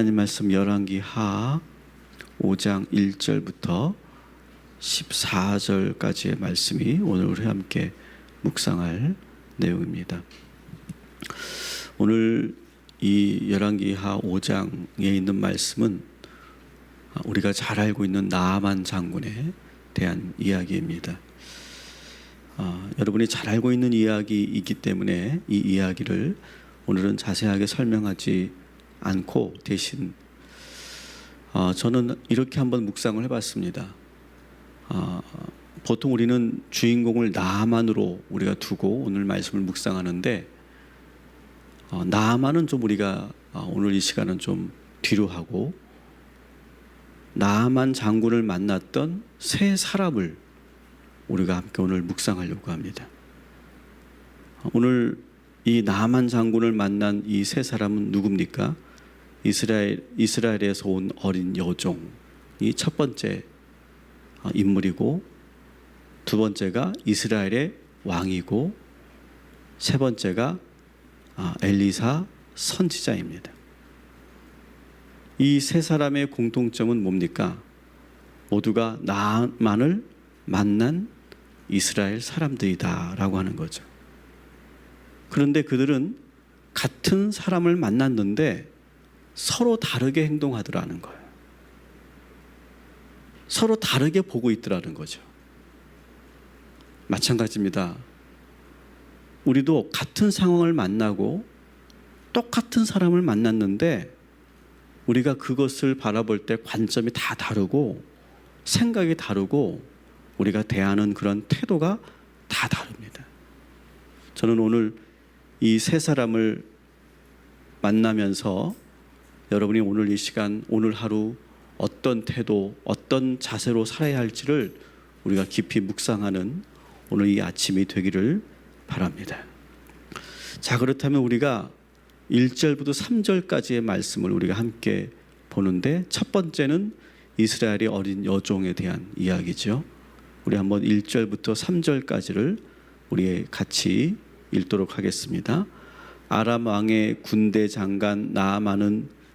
하나님 말씀 열왕기 하 5장 1절부터 14절까지의 말씀이 오늘 우리 함께 묵상할 내용입니다. 오늘 이 열왕기 하 5장에 있는 말씀은 우리가 잘 알고 있는 나아만 장군에 대한 이야기입니다. 아, 여러분이 잘 알고 있는 이야기이기 때문에 이 이야기를 오늘은 자세하게 설명하지 않고 대신 어, 저는 이렇게 한번 묵상을 해봤습니다. 어, 보통 우리는 주인공을 나만으로 우리가 두고 오늘 말씀을 묵상하는데 어, 나만은 좀 우리가 어, 오늘 이 시간은 좀 뒤로 하고 나만 장군을 만났던 세 사람을 우리가 함께 오늘 묵상하려고 합니다. 오늘 이 나만 장군을 만난 이 세 사람은 누굽니까? 이스라엘 이스라엘에서 온 어린 여종이 첫 번째 어, 인물이고 두 번째가 이스라엘의 왕이고 세 번째가 아, 엘리사 선지자입니다. 이 세 사람의 공통점은 뭡니까? 모두가 나만을 만난 이스라엘 사람들이다라고 하는 거죠. 그런데 그들은 같은 사람을 만났는데 서로 다르게 행동하더라는 거예요. 서로 다르게 보고 있더라는 거죠. 마찬가지입니다. 우리도 같은 상황을 만나고 똑같은 사람을 만났는데 우리가 그것을 바라볼 때 관점이 다 다르고 생각이 다르고 우리가 대하는 그런 태도가 다 다릅니다. 저는 오늘 이 세 사람을 만나면서 여러분이 오늘 이 시간, 오늘 하루 어떤 태도, 어떤 자세로 살아야 할지를 우리가 깊이 묵상하는 오늘 이 아침이 되기를 바랍니다. 자, 그렇다면 우리가 1절부터 3절까지의 말씀을 우리가 함께 보는데 첫 번째는 이스라엘의 어린 여종에 대한 이야기죠. 우리 한번 1절부터 3절까지를 우리 같이 읽도록 하겠습니다. 아람 왕의 군대 장관 나아만은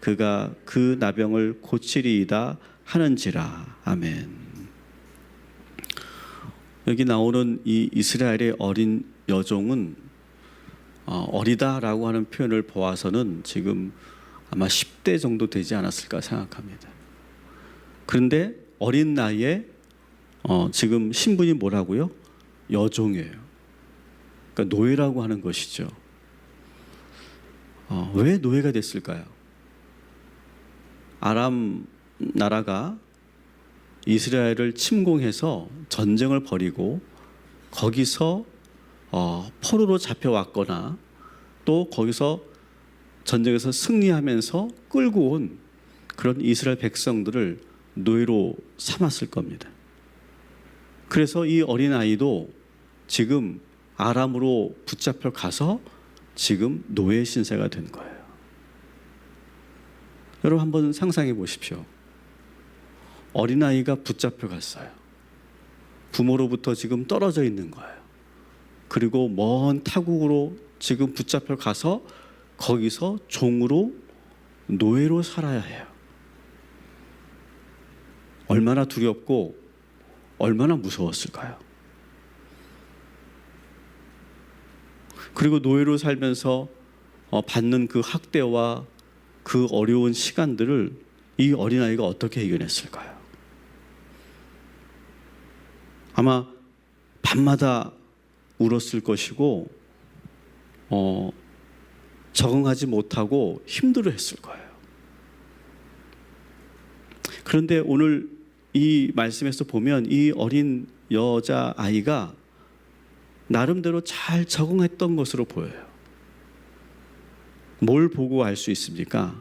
그가 그 나병을 고치리이다 하는지라. 아멘. 여기 나오는 이 이스라엘의 어린 여종은 어, 어리다라고 하는 표현을 보아서는 지금 아마 10대 정도 되지 않았을까 생각합니다. 그런데 어린 나이에 어, 지금 신분이 뭐라고요? 여종이에요. 그러니까 노예라고 하는 것이죠. 어, 왜 노예가 됐을까요? 아람 나라가 이스라엘을 침공해서 전쟁을 벌이고 거기서 어, 포로로 잡혀왔거나 또 거기서 전쟁에서 승리하면서 끌고 온 그런 이스라엘 백성들을 노예로 삼았을 겁니다. 그래서 이 어린 아이도 지금 아람으로 붙잡혀 가서 지금 노예 신세가 된 거예요. 여러분 한번 상상해 보십시오. 어린아이가 붙잡혀 갔어요. 부모로부터 지금 떨어져 있는 거예요. 그리고 먼 타국으로 지금 붙잡혀 가서 거기서 종으로 노예로 살아야 해요. 얼마나 두렵고 얼마나 무서웠을까요? 그리고 노예로 살면서 어, 받는 그 학대와 그 어려운 시간들을 이 어린아이가 어떻게 이겨냈을까요? 아마 밤마다 울었을 것이고 어, 적응하지 못하고 힘들어 했을 거예요. 그런데 오늘 이 말씀에서 보면 이 어린 여자 아이가 나름대로 잘 적응했던 것으로 보여요. 뭘 보고 알 수 있습니까?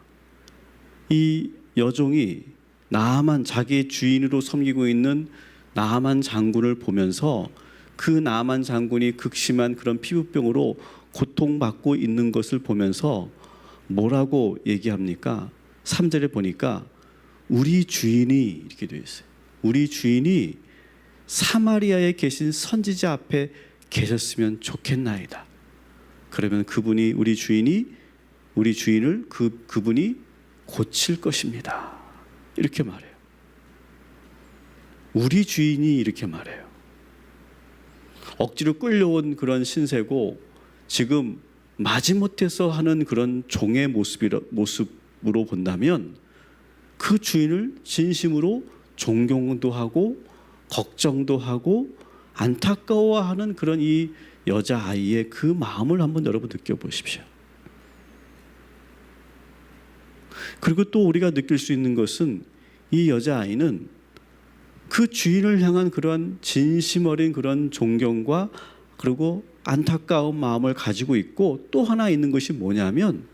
이 여종이 나만 자기의 주인으로 섬기고 있는 나만 장군을 보면서 그 나만 장군이 극심한 그런 피부병으로 고통받고 있는 것을 보면서 뭐라고 얘기합니까? 3절에 보니까 우리 주인이 이렇게 되어 있어요. 우리 주인이 사마리아에 계신 선지자 앞에 계셨으면 좋겠나이다. 그러면 그분이 우리 주인이 우리 주인을 그 그분이 고칠 것입니다. 이렇게 말해요. 우리 주인이 이렇게 말해요. 억지로 끌려온 그런 신세고 지금 마지못해서 하는 그런 종의 모습이라, 모습으로 본다면 그 주인을 진심으로 존경도 하고 걱정도 하고 안타까워하는 그런 이 여자 아이의 그 마음을 한번 여러분 느껴보십시오. 그리고 또 우리가 느낄 수 있는 것은 이 여자 아이는 그 주인을 향한 그러한 진심 어린 그런 존경과 그리고 안타까운 마음을 가지고 있고 또 하나 있는 것이 뭐냐면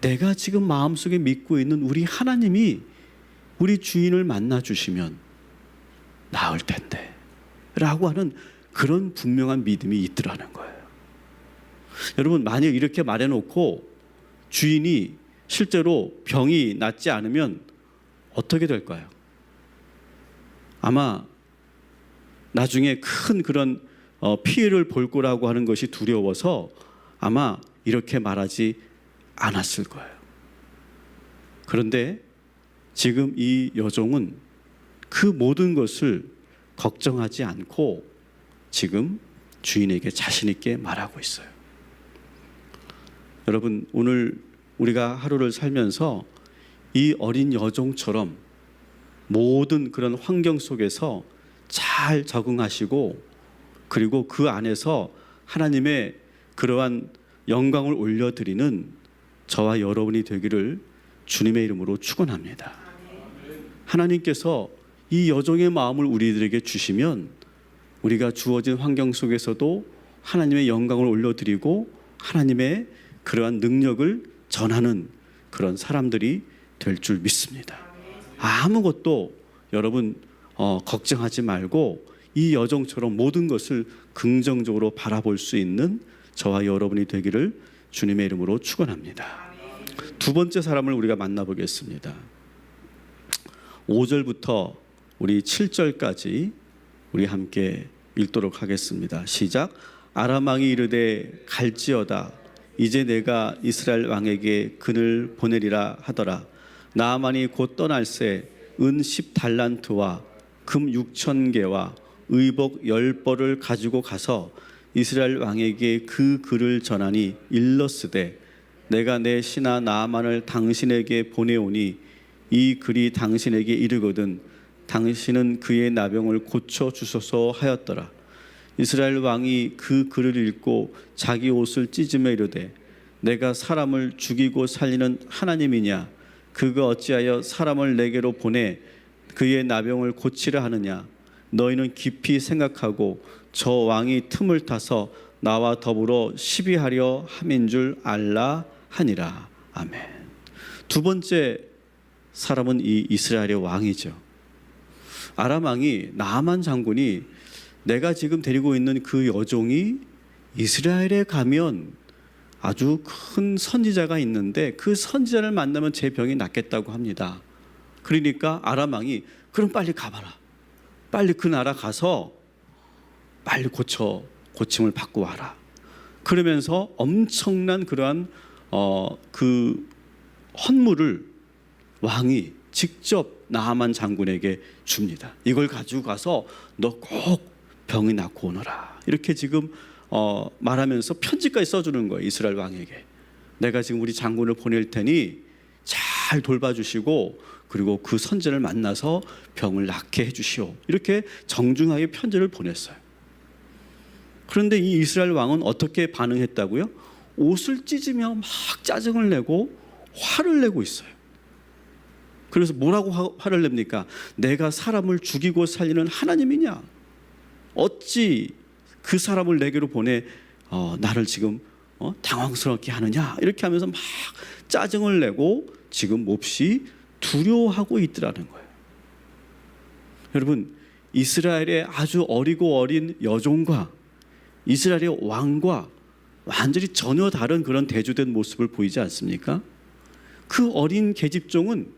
내가 지금 마음속에 믿고 있는 우리 하나님이 우리 주인을 만나 주시면 나을 텐데 라고 하는 그런 분명한 믿음이 있더라는 거예요. 여러분 만약 이렇게 말해 놓고 주인이 실제로 병이 낫지 않으면 어떻게 될까요? 아마 나중에 큰 그런 어, 피해를 볼 거라고 하는 것이 두려워서 아마 이렇게 말하지 않았을 거예요. 그런데 지금 이 여종은 그 모든 것을 걱정하지 않고 지금 주인에게 자신 있게 말하고 있어요. 여러분 오늘 우리가 하루를 살면서 이 어린 여종처럼 모든 그런 환경 속에서 잘 적응하시고 그리고 그 안에서 하나님의 그러한 영광을 올려드리는 저와 여러분이 되기를 주님의 이름으로 축원합니다. 하나님께서 이 여종의 마음을 우리들에게 주시면 우리가 주어진 환경 속에서도 하나님의 영광을 올려드리고 하나님의 그러한 능력을 전하는 그런 사람들이 될 줄 믿습니다. 아무것도 여러분 어, 걱정하지 말고 이 여종처럼 모든 것을 긍정적으로 바라볼 수 있는 저와 여러분이 되기를 주님의 이름으로 축원합니다. 두 번째 사람을 우리가 만나보겠습니다. 5절부터 우리 7절까지 우리 함께 읽도록 하겠습니다. 시작. 아람 왕이 이르되 갈지어다 이제 내가 이스라엘 왕에게 그를 보내리라 하더라. 나만이 곧 떠날새 은 10달란트와 금 6천 개와 의복 열 벌을 가지고 가서 이스라엘 왕에게 그 글을 전하니 일렀으되 내가 내 신하 나만을 당신에게 보내오니 이 글이 당신에게 이르거든 당신은 그의 나병을 고쳐 주소서 하였더라 이스라엘 왕이 그 글을 읽고 자기 옷을 찢으며 이르되 내가 사람을 죽이고 살리는 하나님이냐 그가 어찌하여 사람을 내게로 보내 그의 나병을 고치려 하느냐 너희는 깊이 생각하고 저 왕이 틈을 타서 나와 더불어 시비하려 함인 줄 알라 하니라 아멘. 두 번째 사람은 이 이스라엘의 왕이죠. 아람 왕이 나만 장군이 내가 지금 데리고 있는 그 여종이 이스라엘에 가면 아주 큰 선지자가 있는데 그 선지자를 만나면 제 병이 낫겠다고 합니다. 그러니까 아람 왕이 그럼 빨리 가봐라. 빨리 그 나라 가서 빨리 고쳐 고침을 받고 와라. 그러면서 엄청난 그러한 어, 그 헌물을 왕이 직접 나하만 장군에게 줍니다. 이걸 가지고 가서 너 꼭 병이 낫고 오너라. 이렇게 지금 어, 말하면서 편지까지 써주는 거예요. 이스라엘 왕에게. 내가 지금 우리 장군을 보낼 테니 잘 돌봐주시고 그리고 그 선제를 만나서 병을 낫게 해주시오. 이렇게 정중하게 편지를 보냈어요. 그런데 이 이스라엘 왕은 어떻게 반응했다고요? 옷을 찢으며 막 짜증을 내고 화를 내고 있어요. 그래서 뭐라고 화- 화를 냅니까? 내가 사람을 죽이고 살리는 하나님이냐? 어찌 그 사람을 내게로 보내 어, 나를 지금 어, 당황스럽게 하느냐? 이렇게 하면서 막 짜증을 내고 지금 몹시 두려워하고 있더라는 거예요. 여러분 이스라엘의 아주 어리고 어린 여종과 이스라엘의 왕과 완전히 전혀 다른 그런 대조된 모습을 보이지 않습니까? 그 어린 계집종은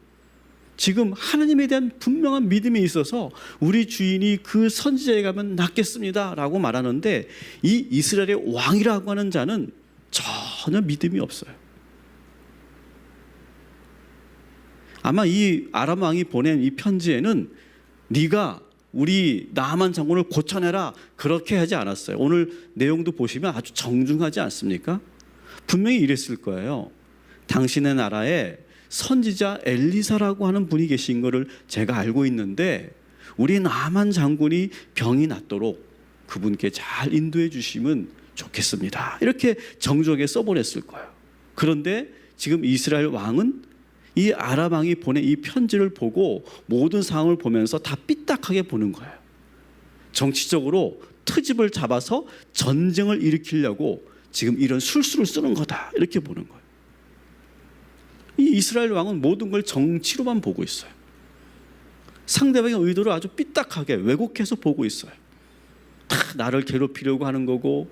지금 하나님에 대한 분명한 믿음이 있어서 우리 주인이 그 선지자에 가면 낫겠습니다라고 말하는데 이 이스라엘의 왕이라고 하는 자는 전혀 믿음이 없어요. 아마 이 아람 왕이 보낸 이 편지에는 네가 우리 나만 장군을 고쳐내라 그렇게 하지 않았어요. 오늘 내용도 보시면 아주 정중하지 않습니까? 분명히 이랬을 거예요. 당신의 나라에 선지자 엘리사라고 하는 분이 계신 것을 제가 알고 있는데 우리 나만 장군이 병이 낫도록 그분께 잘 인도해 주시면 좋겠습니다. 이렇게 정중하게 써보냈을 거예요. 그런데 지금 이스라엘 왕은 이 아람 왕이 보낸 이 편지를 보고 모든 상황을 보면서 다 삐딱하게 보는 거예요. 정치적으로 트집을 잡아서 전쟁을 일으키려고 지금 이런 술수를 쓰는 거다. 이렇게 보는 거예요. 이 이스라엘 왕은 모든 걸 정치로만 보고 있어요. 상대방의 의도를 아주 삐딱하게 왜곡해서 보고 있어요. 다 나를 괴롭히려고 하는 거고,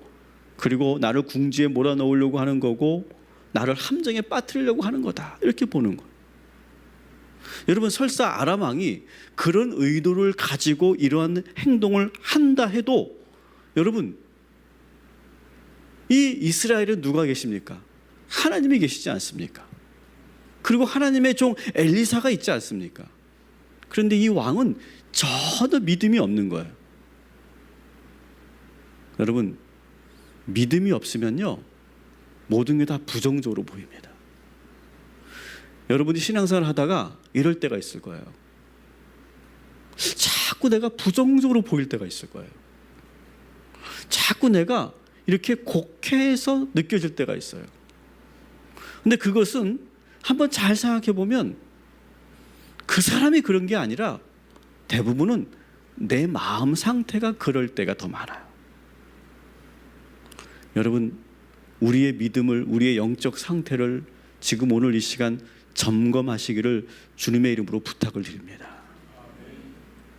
그리고 나를 궁지에 몰아넣으려고 하는 거고, 나를 함정에 빠뜨리려고 하는 거다. 이렇게 보는 거예요. 여러분 설사 아람 왕이 그런 의도를 가지고 이러한 행동을 한다 해도 여러분 이 이스라엘은 누가 계십니까? 하나님이 계시지 않습니까? 그리고 하나님의 종 엘리사가 있지 않습니까? 그런데 이 왕은 전혀 믿음이 없는 거예요. 여러분 믿음이 없으면요 모든 게 다 부정적으로 보입니다. 여러분이 신앙생활 하다가 이럴 때가 있을 거예요. 자꾸 내가 부정적으로 보일 때가 있을 거예요. 자꾸 내가 이렇게 곡해서 느껴질 때가 있어요. 근데 그것은 한번 잘 생각해 보면 그 사람이 그런 게 아니라 대부분은 내 마음 상태가 그럴 때가 더 많아요. 여러분, 우리의 믿음을, 우리의 영적 상태를 지금 오늘 이 시간 점검하시기를 주님의 이름으로 부탁을 드립니다.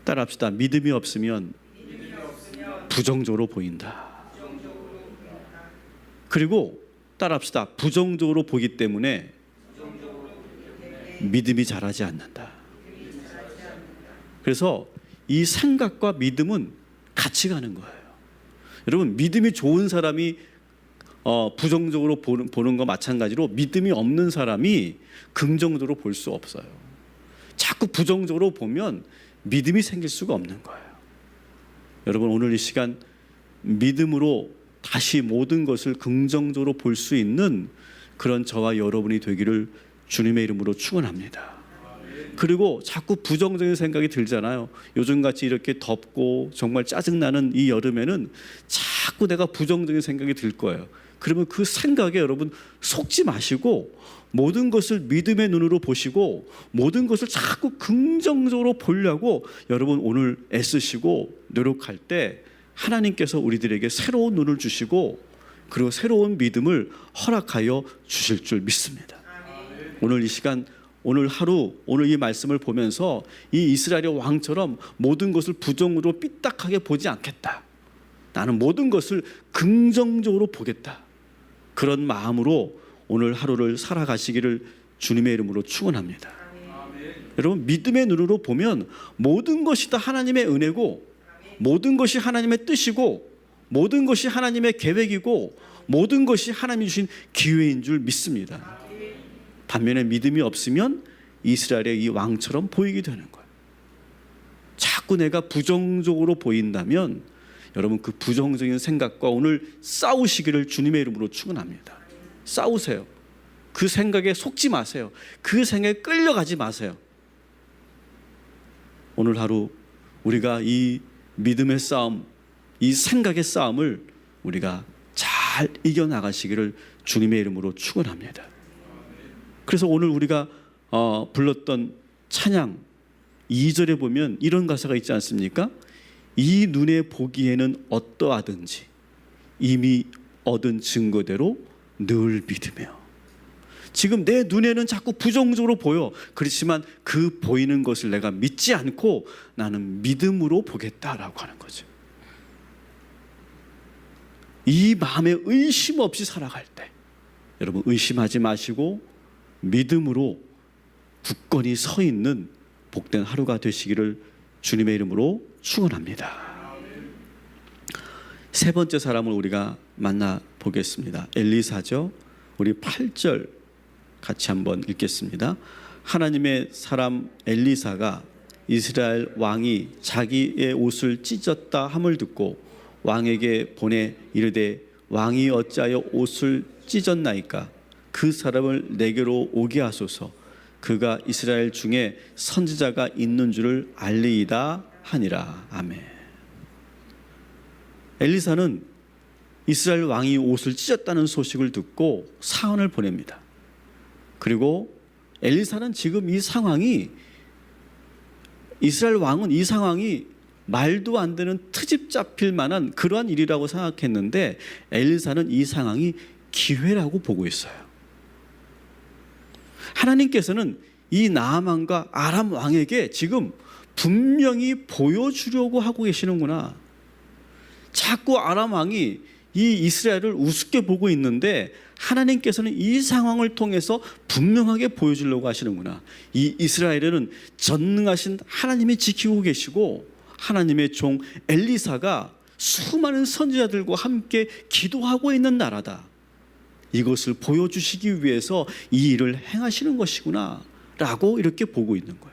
따라합시다. 믿음이 없으면 부정적으로 보인다. 그리고 따라합시다. 부정적으로 보기 때문에 믿음이 자라지 않는다. 그래서 이 생각과 믿음은 같이 가는 거예요. 여러분 믿음이 좋은 사람이 어, 부정적으로 보는, 보는 거 마찬가지로 믿음이 없는 사람이 긍정적으로 볼 수 없어요. 자꾸 부정적으로 보면 믿음이 생길 수가 없는 거예요. 여러분 오늘 이 시간 믿음으로 다시 모든 것을 긍정적으로 볼 수 있는 그런 저와 여러분이 되기를 주님의 이름으로 축원합니다. 그리고 자꾸 부정적인 생각이 들잖아요. 요즘같이 이렇게 덥고 정말 짜증나는 이 여름에는 자꾸 내가 부정적인 생각이 들 거예요. 그러면 그 생각에 여러분 속지 마시고 모든 것을 믿음의 눈으로 보시고 모든 것을 자꾸 긍정적으로 보려고 여러분 오늘 애쓰시고 노력할 때 하나님께서 우리들에게 새로운 눈을 주시고 그리고 새로운 믿음을 허락하여 주실 줄 믿습니다. 오늘 이 시간 오늘 하루 오늘 이 말씀을 보면서 이 이스라엘의 왕처럼 모든 것을 부정으로 삐딱하게 보지 않겠다. 나는 모든 것을 긍정적으로 보겠다. 그런 마음으로 오늘 하루를 살아가시기를 주님의 이름으로 축원합니다. 여러분 믿음의 눈으로 보면 모든 것이 다 하나님의 은혜고 모든 것이 하나님의 뜻이고 모든 것이 하나님의 계획이고 모든 것이 하나님이 주신 기회인 줄 믿습니다. 반면에 믿음이 없으면 이스라엘의 이 왕처럼 보이게 되는 거예요. 자꾸 내가 부정적으로 보인다면 여러분 그 부정적인 생각과 오늘 싸우시기를 주님의 이름으로 축원합니다. 싸우세요. 그 생각에 속지 마세요. 그 생각에 끌려가지 마세요. 오늘 하루 우리가 이 믿음의 싸움, 이 생각의 싸움을 우리가 잘 이겨 나가시기를 주님의 이름으로 축원합니다. 그래서 오늘 우리가 어, 불렀던 찬양 2절에 보면 이런 가사가 있지 않습니까? 이 눈에 보기에는 어떠하든지 이미 얻은 증거대로 늘 믿으며 지금 내 눈에는 자꾸 부정적으로 보여. 그렇지만 그 보이는 것을 내가 믿지 않고 나는 믿음으로 보겠다라고 하는 거죠. 이 마음에 의심 없이 살아갈 때 여러분 의심하지 마시고 믿음으로 굳건히 서 있는 복된 하루가 되시기를 주님의 이름으로 축원합니다. 세 번째 사람을 우리가 만나 보겠습니다. 엘리사죠. 우리 8절 같이 한번 읽겠습니다. 하나님의 사람 엘리사가 이스라엘 왕이 자기의 옷을 찢었다 함을 듣고 왕에게 보내 이르되 왕이 어찌하여 옷을 찢었나이까 그 사람을 내게로 오게 하소서 그가 이스라엘 중에 선지자가 있는 줄을 알리이다 하니라 아멘. 엘리사는 이스라엘 왕이 옷을 찢었다는 소식을 듣고 사언을 보냅니다. 그리고 엘리사는 지금 이 상황이 이스라엘 왕은 이 상황이 말도 안 되는 트집 잡힐 만한 그러한 일이라고 생각했는데 엘리사는 이 상황이 기회라고 보고 있어요. 하나님께서는 이 나아만과 아람 왕에게 지금 분명히 보여주려고 하고 계시는구나. 자꾸 아람 왕이 이 이스라엘을 우습게 보고 있는데 하나님께서는 이 상황을 통해서 분명하게 보여주려고 하시는구나. 이 이스라엘에는 전능하신 하나님이 지키고 계시고 하나님의 종 엘리사가 수많은 선지자들과 함께 기도하고 있는 나라다. 이것을 보여주시기 위해서 이 일을 행하시는 것이구나. 라고 이렇게 보고 있는 거예요.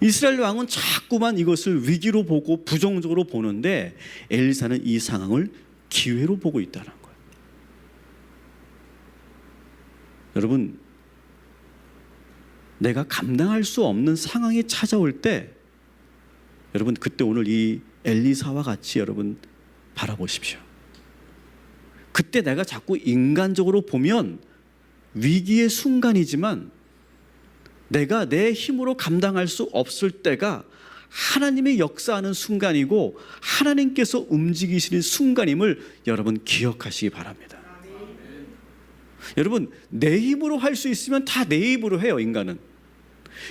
이스라엘 왕은 자꾸만 이것을 위기로 보고 부정적으로 보는데 엘리사는 이 상황을 기회로 보고 있다는 거예요. 여러분, 내가 감당할 수 없는 상황이 찾아올 때 여러분 그때 오늘 이 엘리사와 같이 여러분 바라보십시오. 그때 내가 자꾸 인간적으로 보면 위기의 순간이지만 내가 내 힘으로 감당할 수 없을 때가 하나님의 역사하는 순간이고 하나님께서 움직이시는 순간임을 여러분 기억하시기 바랍니다. 여러분 내 힘으로 할 수 있으면 다 내 힘으로 해요 인간은.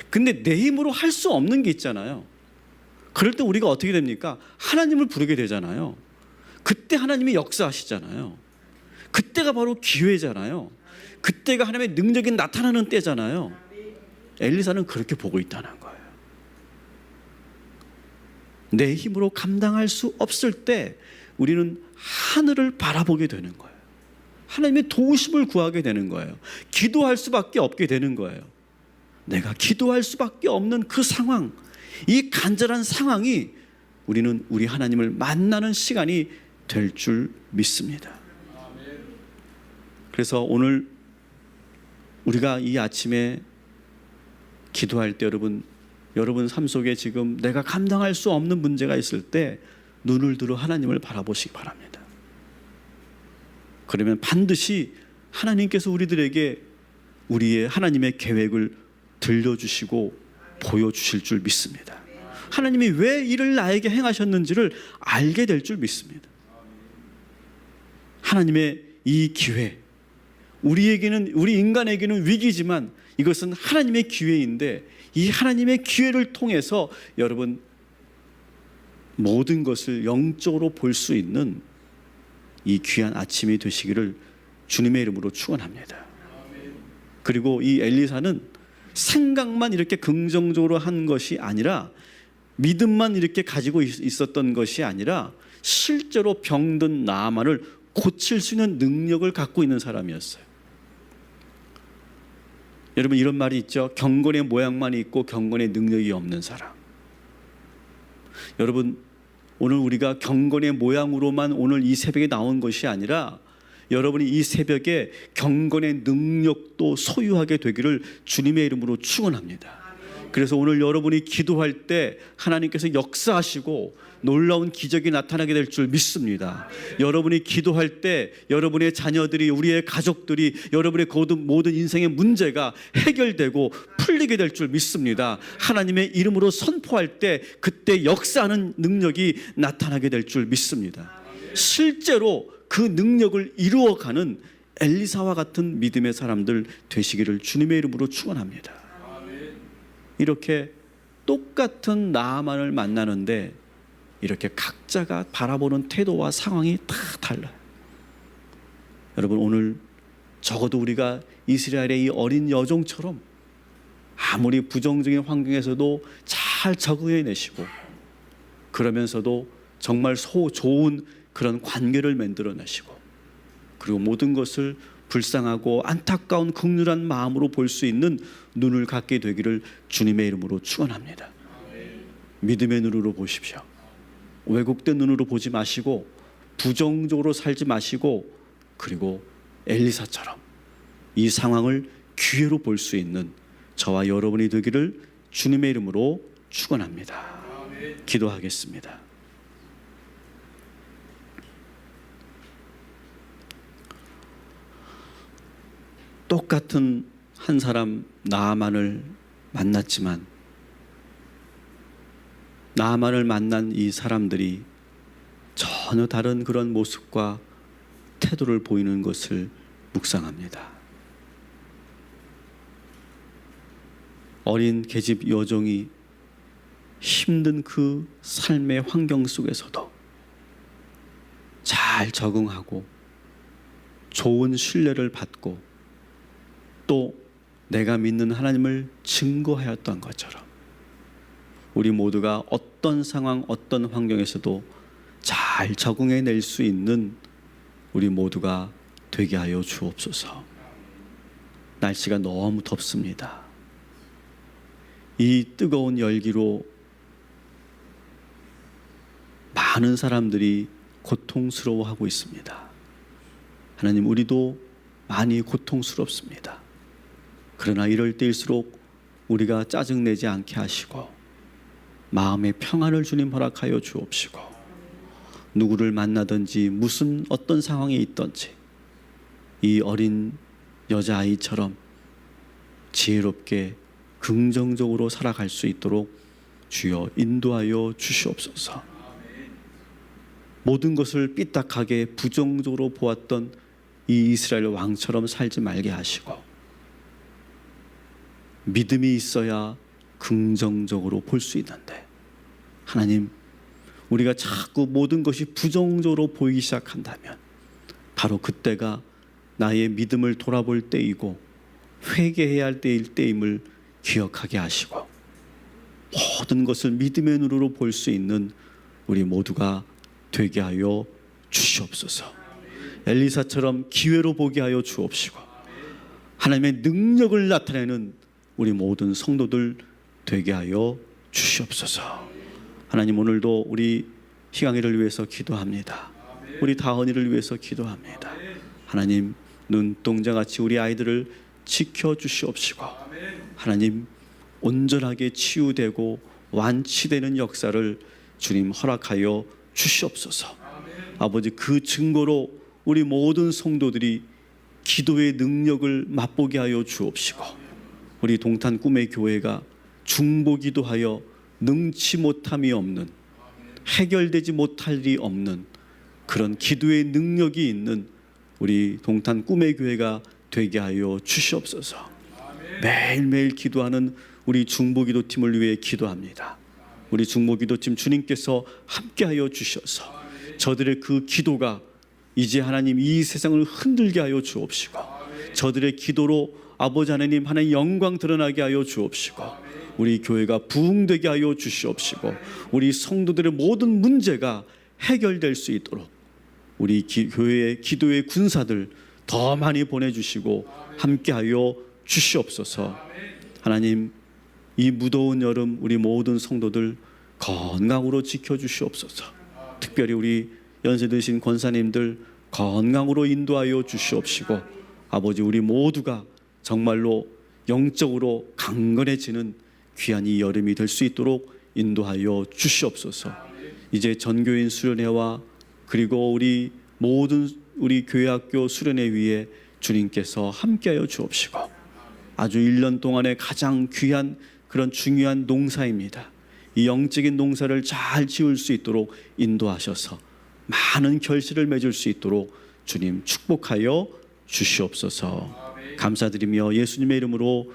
근데 내 힘으로 할 수 없는 게 있잖아요. 그럴 때 우리가 어떻게 됩니까? 하나님을 부르게 되잖아요. 그때 하나님이 역사하시잖아요. 그때가 바로 기회잖아요. 그때가 하나님의 능력이 나타나는 때잖아요. 엘리사는 그렇게 보고 있다는 거예요. 내 힘으로 감당할 수 없을 때 우리는 하늘을 바라보게 되는 거예요. 하나님의 도우심을 구하게 되는 거예요. 기도할 수밖에 없게 되는 거예요. 내가 기도할 수밖에 없는 그 상황, 이 간절한 상황이 우리는 우리 하나님을 만나는 시간이 될 줄 믿습니다. 그래서 오늘 우리가 이 아침에 기도할 때 여러분 여러분 삶 속에 지금 내가 감당할 수 없는 문제가 있을 때 눈을 들어 하나님을 바라보시기 바랍니다. 그러면 반드시 하나님께서 우리들에게 우리의 하나님의 계획을 들려주시고 보여주실 줄 믿습니다. 하나님이 왜 이를 나에게 행하셨는지를 알게 될 줄 믿습니다. 하나님의 이 기회, 우리에게는 우리 인간에게는 위기지만 이것은 하나님의 기회인데 이 하나님의 기회를 통해서 여러분 모든 것을 영적으로 볼 수 있는 이 귀한 아침이 되시기를 주님의 이름으로 축원합니다. 그리고 이 엘리사는 생각만 이렇게 긍정적으로 한 것이 아니라 믿음만 이렇게 가지고 있었던 것이 아니라 실제로 병든 나만을 고칠 수 있는 능력을 갖고 있는 사람이었어요. 여러분 이런 말이 있죠. 경건의 모양만 있고 경건의 능력이 없는 사람. 여러분 오늘 우리가 경건의 모양으로만 오늘 이 새벽에 나온 것이 아니라 여러분이 이 새벽에 경건의 능력도 소유하게 되기를 주님의 이름으로 축원합니다. 그래서 오늘 여러분이 기도할 때 하나님께서 역사하시고 놀라운 기적이 나타나게 될 줄 믿습니다. 여러분이 기도할 때 여러분의 자녀들이 우리의 가족들이 여러분의 모든 인생의 문제가 해결되고 풀리게 될 줄 믿습니다. 하나님의 이름으로 선포할 때 그때 역사하는 능력이 나타나게 될 줄 믿습니다. 실제로 그 능력을 이루어가는 엘리사와 같은 믿음의 사람들 되시기를 주님의 이름으로 축원합니다. 이렇게 똑같은 나만을 만나는데 이렇게 각자가 바라보는 태도와 상황이 다 달라요. 여러분 오늘 적어도 우리가 이스라엘의 이 어린 여종처럼 아무리 부정적인 환경에서도 잘 적응해 내시고 그러면서도 정말 소 좋은 그런 관계를 만들어 내시고 그리고 모든 것을 불쌍하고 안타까운 극률한 마음으로 볼 수 있는 눈을 갖게 되기를 주님의 이름으로 축원합니다. 믿음의 눈으로 보십시오. 왜곡된 눈으로 보지 마시고 부정적으로 살지 마시고 그리고 엘리사처럼 이 상황을 기회로 볼 수 있는 저와 여러분이 되기를 주님의 이름으로 축원합니다. 기도하겠습니다. 똑같은 한 사람 나만을 만났지만 나만을 만난 이 사람들이 전혀 다른 그런 모습과 태도를 보이는 것을 묵상합니다. 어린 계집 여종이 힘든 그 삶의 환경 속에서도 잘 적응하고 좋은 신뢰를 받고 또 내가 믿는 하나님을 증거하였던 것처럼 우리 모두가 어떤 상황, 어떤 환경에서도 잘 적응해 낼 수 있는 우리 모두가 되게 하여 주옵소서. 날씨가 너무 덥습니다. 이 뜨거운 열기로 많은 사람들이 고통스러워하고 있습니다. 하나님, 우리도 많이 고통스럽습니다. 그러나 이럴 때일수록 우리가 짜증내지 않게 하시고 마음의 평안을 주님 허락하여 주옵시고 누구를 만나든지 무슨 어떤 상황에 있든지 이 어린 여자아이처럼 지혜롭게 긍정적으로 살아갈 수 있도록 주여 인도하여 주시옵소서. 모든 것을 삐딱하게 부정적으로 보았던 이 이스라엘 왕처럼 살지 말게 하시고 믿음이 있어야 긍정적으로 볼 수 있는데 하나님 우리가 자꾸 모든 것이 부정적으로 보이기 시작한다면 바로 그때가 나의 믿음을 돌아볼 때이고 회개해야 할 때일 때임을 기억하게 하시고 모든 것을 믿음의 눈으로 볼 수 있는 우리 모두가 되게 하여 주시옵소서. 엘리사처럼 기회로 보게 하여 주옵시고 하나님의 능력을 나타내는 우리 모든 성도들 되게 하여 주시옵소서. 하나님 오늘도 우리 희강이를 위해서 기도합니다. 우리 다은이를 위해서 기도합니다. 하나님 눈동자 같이 우리 아이들을 지켜 주시옵시고 하나님 온전하게 치유되고 완치되는 역사를 주님 허락하여 주시옵소서. 아버지 그 증거로 우리 모든 성도들이 기도의 능력을 맛보게 하여 주옵시고 우리 동탄 꿈의 교회가 중보기도 하여 능치 못함이 없는 해결되지 못할 일이 없는 그런 기도의 능력이 있는 우리 동탄 꿈의 교회가 되게 하여 주시옵소서. 매일매일 기도하는 우리 중보기도팀을 위해 기도합니다. 우리 중보기도팀 주님께서 함께하여 주셔서 저들의 그 기도가 이제 하나님 이 세상을 흔들게 하여 주옵시고 저들의 기도로 아버지 하나님 하나님 영광 드러나게 하여 주옵시고 우리 교회가 부흥되게 하여 주시옵시고 우리 성도들의 모든 문제가 해결될 수 있도록 우리 기, 교회의 기도의 군사들 더 많이 보내주시고 함께하여 주시옵소서. 하나님 이 무더운 여름 우리 모든 성도들 건강으로 지켜주시옵소서. 특별히 우리 연세 드신 권사님들 건강으로 인도하여 주시옵시고 아버지 우리 모두가 정말로 영적으로 강건해지는 귀한 이 여름이 될 수 있도록 인도하여 주시옵소서. 이제 전교인 수련회와 그리고 우리 모든 우리 교회학교 수련회 위에 주님께서 함께하여 주옵시고 아주 1년 동안에 가장 귀한 그런 중요한 농사입니다. 이 영적인 농사를 잘 지을 수 있도록 인도하셔서 많은 결실을 맺을 수 있도록 주님 축복하여 주시옵소서. 감사드리며 예수님의 이름으로